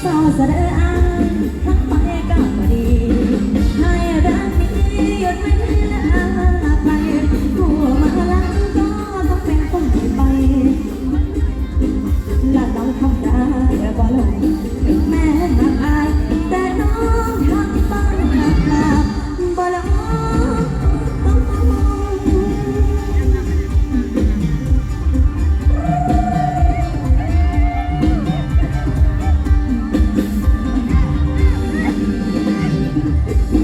เศร้าเสดออายทั้งไปก็ดี ให้รักนี้หยุดไ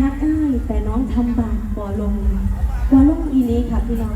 ฮักอ้ายแต่น้องทำบาปบ่ลงบ่ลงอีนี้ค่ะพี่น้อง